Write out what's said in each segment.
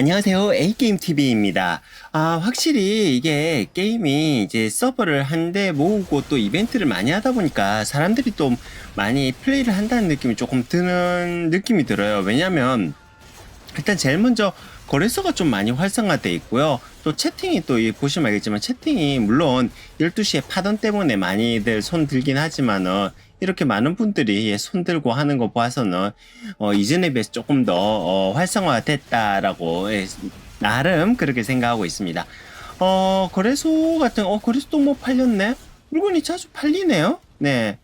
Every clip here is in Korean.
안녕하세요. A게임TV입니다. 아, 확실히 이게 게임이 이제 서버를 한대 모으고 또 이벤트를 많이 하다 보니까 사람들이 또 많이 플레이를 한다는 느낌이 조금 드는 느낌이 들어요. 왜냐면 일단 제일 먼저 거래소가 좀 많이 활성화돼 있고요. 또 채팅이 또이 보시면 알겠지만 채팅이 물론 12시에 파던 때문에 많이들 손 들긴 하지만은 이렇게 많은 분들이 손 들고 하는 거 봐서는 어, 이전에 비해서 조금 더 어, 활성화됐다라고 예, 나름 그렇게 생각하고 있습니다. 어, 거래소 같은 어 거래소도 뭐 팔렸네. 물건이 자주 팔리네요. 네.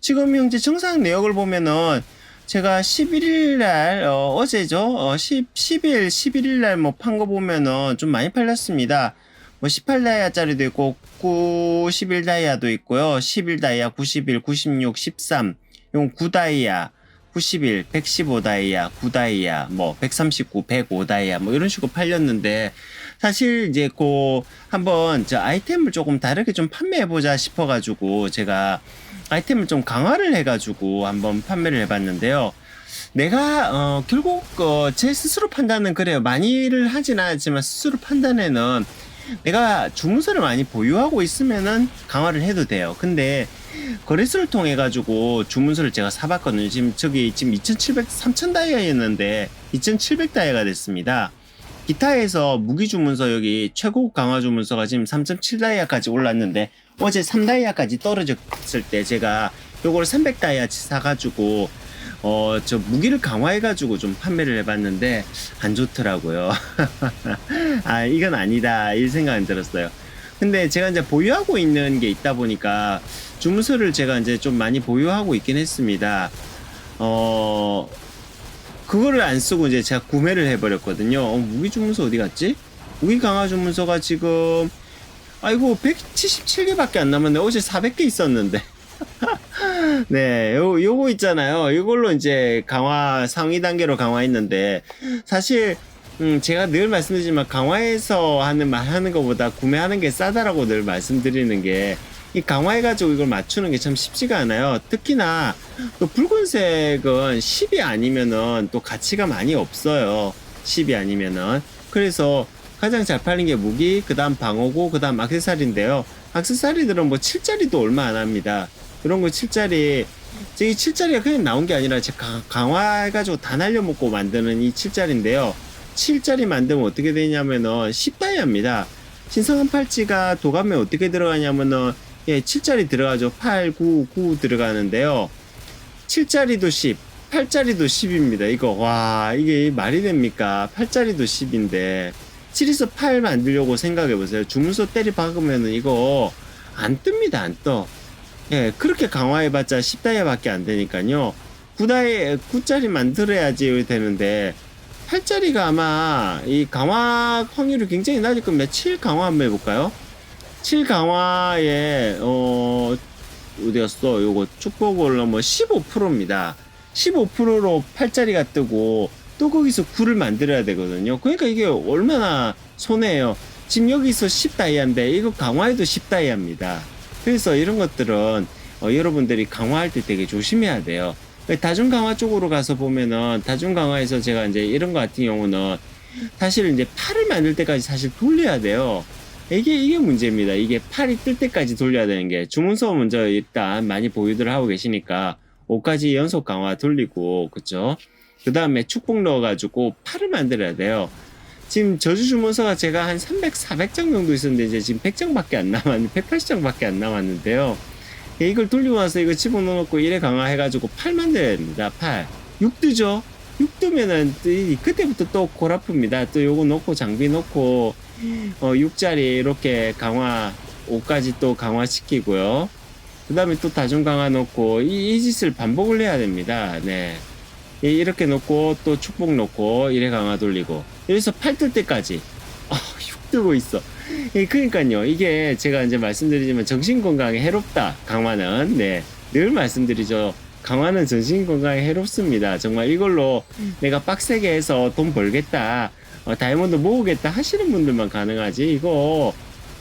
지금 현재 정상 내역을 보면은 제가 11일 날, 어, 어제죠? 어, 10, 10일, 11일 날 뭐 판 거 보면은 좀 많이 팔렸습니다. 뭐 18다이아짜리도 있고, 91다이아도 있고요. 11다이아, 91, 96, 13, 용 9다이아, 91, 115다이아, 9다이아, 뭐 139, 105다이아 뭐 이런 식으로 팔렸는데 사실 이제 그 한번 저 아이템을 조금 다르게 좀 판매해 보자 싶어 가지고 제가 아이템을 좀 강화를 해 가지고 한번 판매를 해 봤는데요. 내가 어 결국 어, 제 스스로 판단은 그래요. 많이를 하진 않았지만 스스로 판단에는 내가 주문서를 많이 보유하고 있으면은 강화를 해도 돼요. 근데 거래소를 통해 가지고 주문서를 제가 사봤거든요. 지금 저기 지금 2,700, 3,000 다이아였는데 2,700 다이아가 됐습니다. 기타에서 무기 주문서 여기 최고 강화 주문서가 지금 3.7 다이아까지 올랐는데 어제 3 다이아까지 떨어졌을 때 제가 요걸 300 다이아치 사가지고 어 저 무기를 강화해가지고 좀 판매를 해봤는데 안 좋더라고요. 아 이건 아니다 이 생각은 들었어요. 근데 제가 이제 보유하고 있는 게 있다 보니까 주문서를 제가 이제 좀 많이 보유하고 있긴 했습니다. 어 그거를 안 쓰고 이제 제가 구매를 해버렸거든요. 어, 무기 주문서 어디 갔지? 무기 강화 주문서가 지금 아이고 177개밖에 안 남았네. 어제 400개 있었는데. 네, 요, 요거 있잖아요. 이걸로 이제 강화, 상위 단계로 강화했는데, 사실, 음, 제가 늘 말씀드리지만, 강화해서 하는 말 하는 것보다 구매하는 게 싸다라고 늘 말씀드리는 게, 이 강화해가지고 이걸 맞추는 게 참 쉽지가 않아요. 특히나, 그 붉은색은 10이 아니면은 또 가치가 많이 없어요. 10이 아니면은. 그래서 가장 잘 팔린 게 무기, 그 다음 방어고, 그 다음 악세사리인데요. 악세사리들은 뭐 7짜리도 얼마 안 합니다. 그런 거 7짜리 저기 7짜리가 그냥 나온 게 아니라 제가 강화해가지고 다 날려먹고 만드는 이 7짜리인데요. 7짜리 만들면 어떻게 되냐면은 10다이아입니다. 신성한 팔찌가 도감에 어떻게 들어가냐면은 예 7짜리 들어가죠. 8, 9, 9 들어가는데요. 7짜리도 10 8짜리도 10입니다. 이거 와 이게 말이 됩니까? 8짜리도 10인데. 7에서 8 만들려고 생각해보세요. 주문서 때리 박으면은 이거 안 뜹니다. 안 떠 예, 그렇게 강화해봤자 10다이아밖에 안 되니까요. 9다이, 9짜리 만들어야지 되는데, 8짜리가 아마 이 강화 확률이 굉장히 낮을 겁니다. 7 강화 한번 해볼까요? 7 강화에, 어, 어디였어? 요거 축복올러 뭐 15%입니다. 15%로 8짜리가 뜨고, 또 거기서 9를 만들어야 되거든요. 그러니까 이게 얼마나 손해예요. 지금 여기서 10다이아인데, 이거 강화해도 10다이아입니다. 그래서 이런 것들은 어, 여러분들이 강화할 때 되게 조심해야 돼요. 다중 강화 쪽으로 가서 보면은 다중 강화에서 제가 이제 이런 거 같은 경우는 사실 이제 팔을 만들 때까지 사실 돌려야 돼요. 이게 이게 문제입니다. 이게 팔이 뜰 때까지 돌려야 되는 게 주문서 먼저 일단 많이 보유들 하고 계시니까 5까지 연속 강화 돌리고 그쵸? 그 다음에 축복 넣어가지고 팔을 만들어야 돼요. 지금 저주 주문서가 제가 한 300, 400장 정도 있었는데 이제 지금 100장밖에 안 남았는데 180장밖에 안 남았는데요. 예, 이걸 돌리고 나서 이거 집어넣어놓고 이래 강화해가지고 8 만들어야 됩니다. 8. 6뜨죠? 6뜨면은 그때부터 또 골아픕니다. 또 요거 넣고 장비 넣고 어 6짜리 이렇게 강화 5까지 또 강화시키고요. 그 다음에 또 다중 강화 넣고 이, 이 짓을 반복을 해야 됩니다. 네. 예, 이렇게 놓고 또 축복 놓고 이래 강화 돌리고 여기서 팔 뜰 때까지 아, 육 뜨고 있어. 예, 그러니까요. 이게 제가 이제 말씀드리지만 정신 건강에 해롭다. 강화는 네. 늘 말씀드리죠. 강화는 정신 건강에 해롭습니다. 정말 이걸로 내가 빡세게 해서 돈 벌겠다. 어, 다이아몬드 모으겠다 하시는 분들만 가능하지. 이거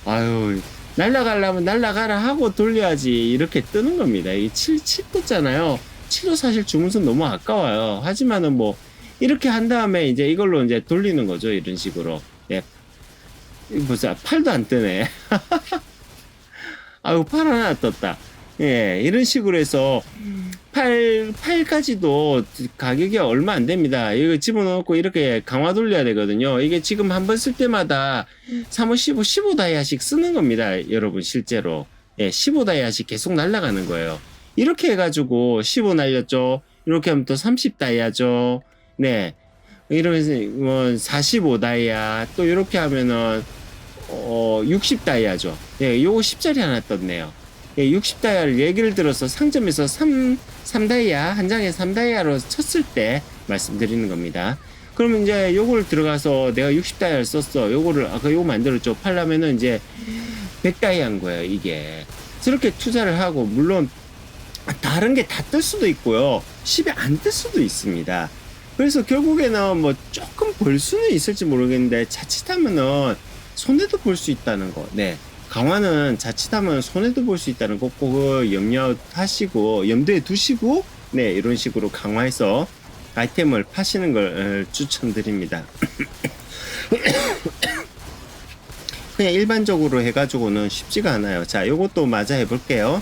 아유 날라가려면 날라가라 하고 돌려야지 이렇게 뜨는 겁니다. 이 7, 7 떴잖아요. 7호 사실 주문선 너무 아까워요. 하지만은 뭐 이렇게 한 다음에 이제 이걸로 이제 돌리는 거죠. 이런 식으로. 예. 이거 보세요. 팔도 안 뜨네. 아유, 팔 하나 떴다. 예, 이런 식으로 해서 팔, 팔까지도 가격이 얼마 안 됩니다. 이거 집어넣고 이렇게 강화 돌려야 되거든요. 이게 지금 한 번 쓸 때마다 3호 15, 15 다이아씩 쓰는 겁니다. 여러분, 실제로. 예, 15 다이아씩 계속 날아가는 거예요. 이렇게 해가지고 15 날렸죠. 이렇게 하면 또 30 다이아죠. 네. 이러면서 뭐 45 다이아 또 이렇게 하면은 어 60 다이아죠. 예, 요거 10짜리 하나 떴네요. 예, 60 다이아를 얘기를 들어서 상점에서 3 3 다이아 한 장에 3 다이아로 쳤을 때 말씀드리는 겁니다. 그러면 이제 요걸 들어가서 내가 60 다이아를 썼어. 요거를 아까 요거 만들었죠. 팔려면은 이제 100 다이아인 거예요, 이게. 저렇게 투자를 하고 물론 다른 게 다 뜰 수도 있고요. 10이 안 뜰 수도 있습니다. 그래서 결국에는 뭐 조금 벌 수는 있을지 모르겠는데 자칫하면은 손해도 볼 수 있다는 거. 네. 강화는 자칫하면 손해도 볼 수 있다는 거 꼭 염려하시고 염두에 두시고 네 이런 식으로 강화해서 아이템을 파시는 걸 어, 추천드립니다. 그냥 일반적으로 해가지고는 쉽지가 않아요. 자, 요것도 맞아 해볼게요.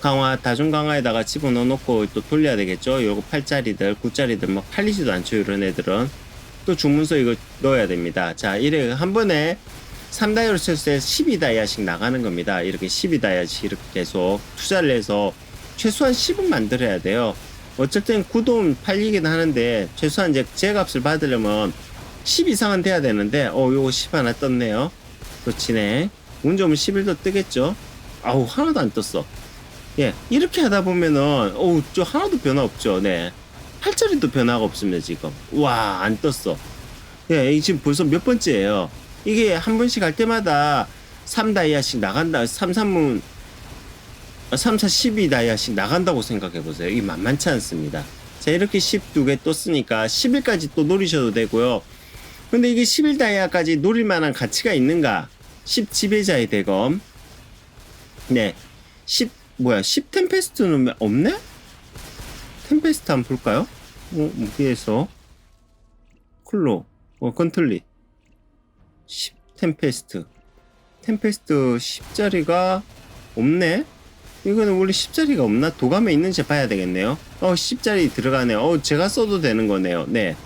강화, 다중 강화에다가 집어 넣어 놓고 또 돌려야 되겠죠? 요거 8짜리들, 9짜리들 막 팔리지도 않죠, 이런 애들은. 또 주문서 이거 넣어야 됩니다. 자, 이래 한 번에 3다이어를 쳤을 때 12다이아씩 나가는 겁니다. 이렇게 12다이아씩 이렇게 계속 투자를 해서 최소한 10은 만들어야 돼요. 어쨌든 9돈 팔리긴 하는데 최소한 이제 제 값을 받으려면 10 이상은 돼야 되는데 어 요거 10 하나 떴네요. 그렇지네. 운 좋으면 11도 뜨겠죠. 아우 하나도 안 떴어. 예 이렇게 하다 보면은 어우 저 하나도 변화 없죠. 네. 8짜리도 변화가 없습니다 지금. 와 안 떴어. 예 지금 벌써 몇 번째예요. 이게 한 번씩 할 때마다 3다이아씩 나간다. 3, 3문 3, 4, 12다이아씩 나간다고 생각해 보세요. 이게 만만치 않습니다. 자, 이렇게 12개 떴으니까 10일까지 또 노리셔도 되고요. 근데 이게 11다이아까지 노릴 만한 가치가 있는가? 10 지배자의 대검. 네. 10, 뭐야, 10 템페스트는 없네? 템페스트 한번 볼까요? 어, 무기에서. 쿨로. 어, 컨틀리. 10 템페스트. 템페스트 10짜리가 없네? 이거는 원래 10짜리가 없나? 도감에 있는지 봐야 되겠네요. 어, 10짜리 들어가네요. 어, 제가 써도 되는 거네요. 네.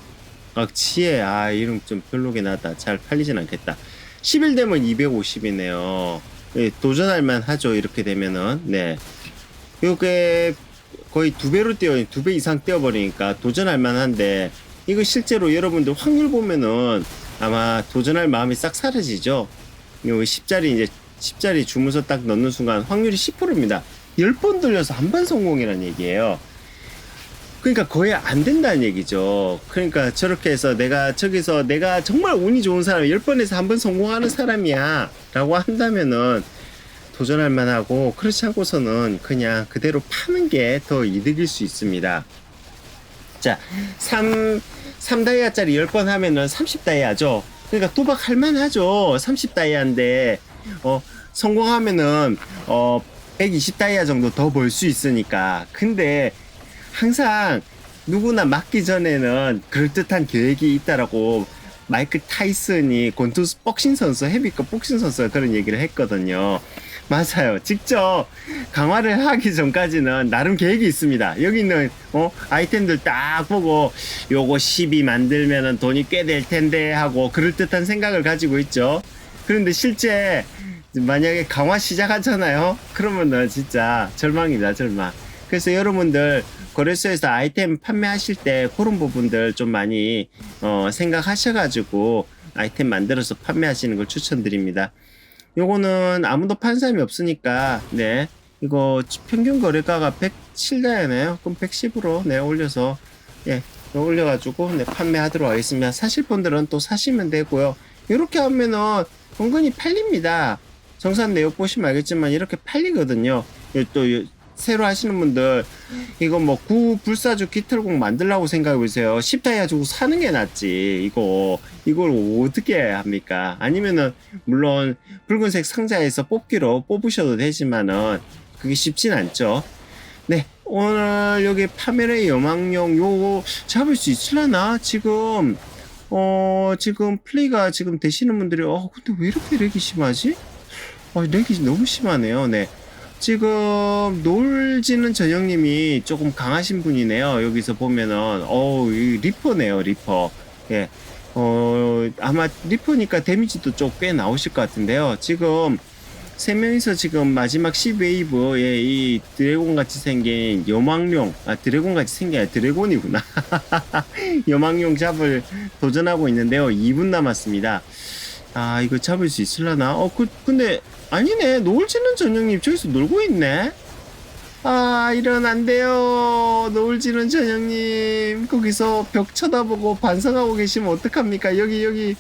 아, 지혜. 아, 이름 좀 별로긴 하다. 잘 팔리진 않겠다. 10일 되면 250이네요. 예, 도전할 만 하죠. 이렇게 되면은. 네. 이게 거의 두 배로 뛰어, 두 배 이상 뛰어버리니까 도전할 만한데, 이거 실제로 여러분들 확률 보면은 아마 도전할 마음이 싹 사라지죠. 이거 10짜리 이제 10짜리 주문서 딱 넣는 순간 확률이 10%입니다. 10번 돌려서 한 번 성공이라는 얘기예요. 그러니까 거의 안 된다는 얘기죠. 그러니까 저렇게 해서 내가 저기서 내가 정말 운이 좋은 사람, 10번에서 한 번 성공하는 사람이야. 라고 한다면은 도전할 만하고, 그렇지 않고서는 그냥 그대로 파는 게 더 이득일 수 있습니다. 자, 3, 3다이아짜리 10번 하면은 30다이아죠. 그러니까 도박할 만하죠. 30다이아인데, 어, 성공하면은, 어, 120다이아 정도 더 벌 수 있으니까. 근데, 항상 누구나 맞기 전에는 그럴듯한 계획이 있다라고 마이크 타이슨이 권투 복싱 선수, 헤비급 복싱 선수가 그런 얘기를 했거든요. 맞아요. 직접 강화를 하기 전까지는 나름 계획이 있습니다. 여기 있는 어, 아이템들 딱 보고 요거 12 만들면은 돈이 꽤 될 텐데 하고 그럴 듯한 생각을 가지고 있죠. 그런데 실제 만약에 강화 시작하잖아요. 그러면은 진짜 절망이다, 절망. 그래서 여러분들 거래소에서 아이템 판매하실 때 그런 부분들 좀 많이 어, 생각하셔가지고 아이템 만들어서 판매하시는 걸 추천드립니다. 요거는 아무도 판 사람이 없으니까 네 이거 평균 거래가가 107다이네요. 그럼 110으로 네 올려서 예 올려가지고 네 판매하도록 하겠습니다. 사실 분들은 또 사시면 되고요. 이렇게 하면은 은근히 팔립니다. 정산 내역 보시면 알겠지만 이렇게 팔리거든요. 또 새로 하시는 분들 이거 뭐 구불사조 기틀공 만들라고 생각해 보세요. 10다이아 주고 사는 게 낫지. 이거 이걸 어떻게 합니까? 아니면은 물론 붉은색 상자에서 뽑기로 뽑으셔도 되지만은 그게 쉽진 않죠. 네, 오늘 여기 파메레 여망용 요거 잡을 수 있으려나? 지금 어 지금 플레이가 지금 되시는 분들이 어 근데 왜 이렇게 렉이 심하지? 어 렉이 너무 심하네요. 네. 지금 놀지는 전형님이 조금 강하신 분이네요. 여기서 보면은 어우 이 리퍼네요, 리퍼. 예. 어 아마 리퍼니까 데미지도 좀 꽤 나오실 것 같은데요. 지금 세 명이서 지금 마지막 10웨이브에 이 드래곤 같이 생긴 여망룡, 아 드래곤 같이 생긴 게 아니라 드래곤이구나. 여망룡 잡을 도전하고 있는데요. 2분 남았습니다. 아 이거 잡을 수 있을라나? 어 그, 근데 아니네. 노을 지는 전형님 저기서 놀고 있네. 아 이런 안 돼요. 노을 지는 전형님. 거기서 벽 쳐다보고 반성하고 계시면 어떡합니까? 여기 여기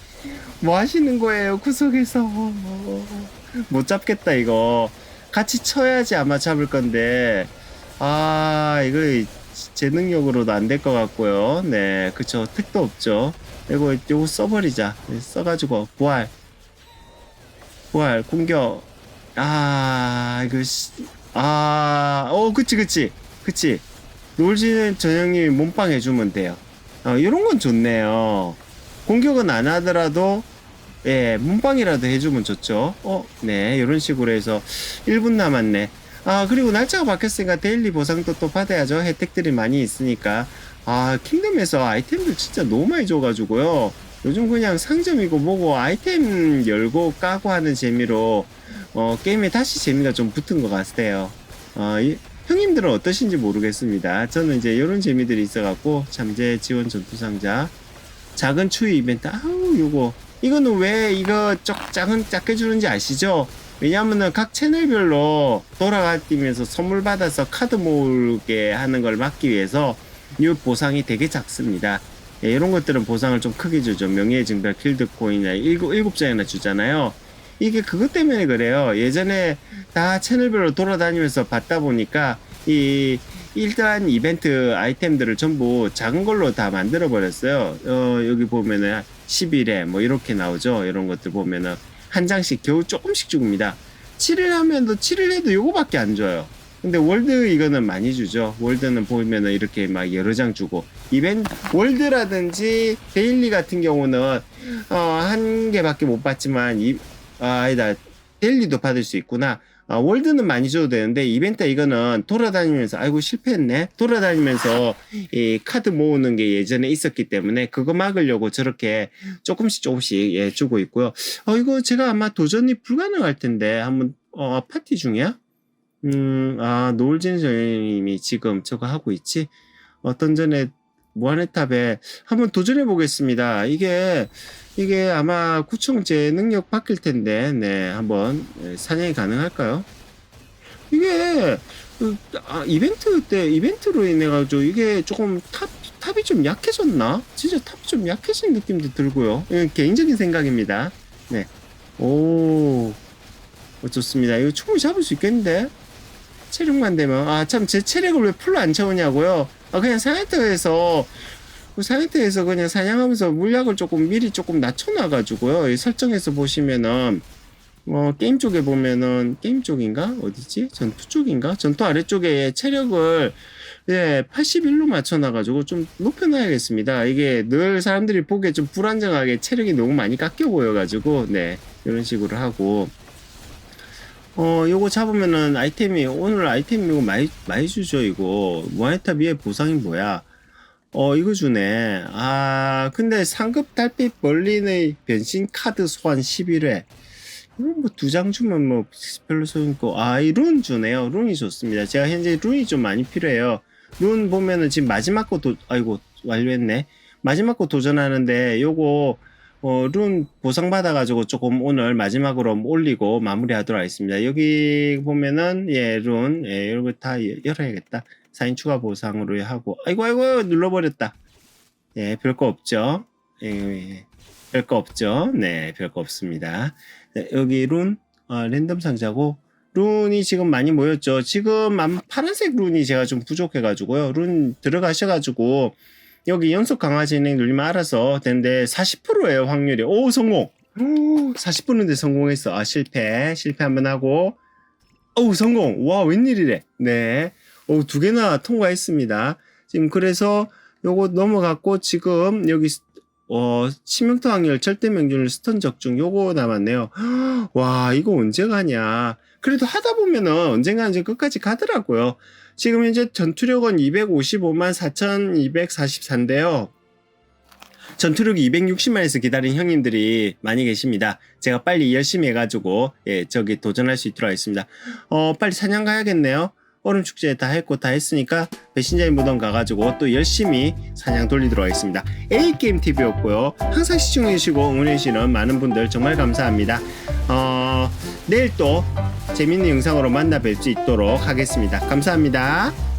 뭐 하시는 거예요? 구석에서 못 잡겠다 이거. 같이 쳐야지 아마 잡을 건데. 아 이거 제 능력으로도 안 될 것 같고요. 네 그쵸. 택도 없죠 이거 이거 써버리자 네, 써가지고 부활 부활 공격 아 이거 아어 그치 그치 그치 놀지는 전형님이 몸빵 해주면 돼요 어 이런 건 좋네요 공격은 안 하더라도 예, 문방이라도 해주면 좋죠. 어, 네, 이런 식으로 해서 1분 남았네. 아, 그리고 날짜가 바뀌었으니까 데일리 보상도 또 받아야죠. 혜택들이 많이 있으니까. 아, 킹덤에서 아이템들 진짜 너무 많이 줘가지고요. 요즘 그냥 상점이고 뭐고 아이템 열고 까고 하는 재미로, 어, 게임에 다시 재미가 좀 붙은 것 같아요. 어, 이, 형님들은 어떠신지 모르겠습니다. 저는 이제 이런 재미들이 있어갖고, 잠재 지원 전투상자, 작은 추위 이벤트, 아우, 요거. 이거는 왜 이거 쪽 작은 작게 주는지 아시죠? 왜냐면은 각 채널별로 돌아가면서 선물 받아서 카드 모으게 하는 걸 막기 위해서 이 보상이 되게 작습니다. 예, 이런 것들은 보상을 좀 크게 주죠. 명예의 증별 필드 코인이나 일곱, 장이나 주잖아요. 이게 그것 때문에 그래요. 예전에 다 채널별로 돌아다니면서 받다 보니까 이 일단 이벤트 아이템들을 전부 작은 걸로 다 만들어 버렸어요. 어, 여기 보면은 10일에 뭐 이렇게 나오죠. 이런 것들 보면은 한 장씩 겨우 조금씩 줍니다. 7일 하면도 7일 해도 요거밖에 안 줘요. 근데 월드 이거는 많이 주죠. 월드는 보면은 이렇게 막 여러 장 주고. 이벤트 월드라든지 데일리 같은 경우는 어, 한 개밖에 못 받지만 이 아, 아니다. 데일리도 받을 수 있구나. 아, 월드는 많이 줘도 되는데 이벤트 이거는 돌아다니면서 아이고 실패했네. 돌아다니면서 이 카드 모으는 게 예전에 있었기 때문에 그거 막으려고 저렇게 조금씩 조금씩 예, 주고 있고요. 어 이거 제가 아마 도전이 불가능할 텐데 한번 어 파티 중이야 음 아 노을진 선생님이 지금 저거 하고 있지 어떤 전에 무한의 탑에 한번 도전해 보겠습니다 이게 이게 아마 구청제 능력 바뀔 텐데, 네, 한번 예, 사냥이 가능할까요? 이게 그, 아, 이벤트 때 이벤트로 인해 가지고 이게 조금 탑 탑이 좀 약해졌나? 진짜 탑이 좀 약해진 느낌도 들고요. 이건 개인적인 생각입니다. 네, 오, 어, 좋습니다. 이거 충분히 잡을 수 있겠는데? 체력만 되면 아 참 제 체력을 왜 풀로 안 채우냐고요? 아 그냥 사이트에서 그 사이트에서 그냥 사냥하면서 물약을 조금 미리 조금 낮춰놔가지고요. 이 설정에서 보시면은 어, 게임 쪽에 보면은 게임 쪽인가 어디지 전투 쪽인가 전투 아래쪽에 체력을 예 81로 맞춰놔가지고 좀 높여놔야겠습니다. 이게 늘 사람들이 보기에 좀 불안정하게 체력이 너무 많이 깎여 보여가지고 네 이런 식으로 하고 어 요거 잡으면은 아이템이 오늘 아이템 이거 많이 많이 주죠 이거 무한의탑 위에 보상이 뭐야? 어, 이거 주네. 아, 근데 상급 달빛 벌린의 변신 카드 소환 11회. 이건 뭐 두 장 주면 뭐 별로 소용있고. 아, 이 룬 주네요. 룬이 좋습니다. 제가 현재 룬이 좀 많이 필요해요. 룬 보면은 지금 마지막 거 도, 아이고, 완료했네. 마지막 거 도전하는데 요거, 어, 룬 보상받아가지고 조금 오늘 마지막으로 올리고 마무리하도록 하겠습니다. 여기 보면은, 예, 룬, 예, 이런 거 다 열어야겠다. 사인 추가 보상으로 하고. 아이고 아이고 눌러버렸다. 예 별거 없죠? 예, 예. 별거 없죠? 네 별거 없습니다. 네, 여기 룬 어, 랜덤 상자고. 룬이 지금 많이 모였죠? 지금 파란색 룬이 제가 좀 부족해 가지고요. 룬 들어가셔 가지고 여기 연속 강화 진행 누르면 알아서 되는데 40%예요 확률이 오 성공 오, 40%인데 성공했어 아 실패 실패 한번 하고 어우 성공 와 웬일이래 네 오, 두 개나 통과했습니다. 지금 그래서 요거 넘어갔고 지금 여기 스- 어 치명타 확률 절대 명중률 스턴 적중 요거 남았네요. 와 이거 언제 가냐? 그래도 하다 보면은 언젠가는 끝까지 가더라고요. 지금 현재 전투력은 255만 4,244인데요. 전투력이 260만에서 기다린 형님들이 많이 계십니다. 제가 빨리 열심히 해가지고 예 저기 도전할 수 있도록 하겠습니다. 어 빨리 사냥 가야겠네요. 얼음 축제 다 했고 다 했으니까 배신자의 무덤 가가지고 또 열심히 사냥 돌리도록 하겠습니다. A 게임 TV였고요. 항상 시청해주시고 응원해주시는 많은 분들 정말 감사합니다. 어 내일 또 재밌는 영상으로 만나 뵐 수 있도록 하겠습니다. 감사합니다.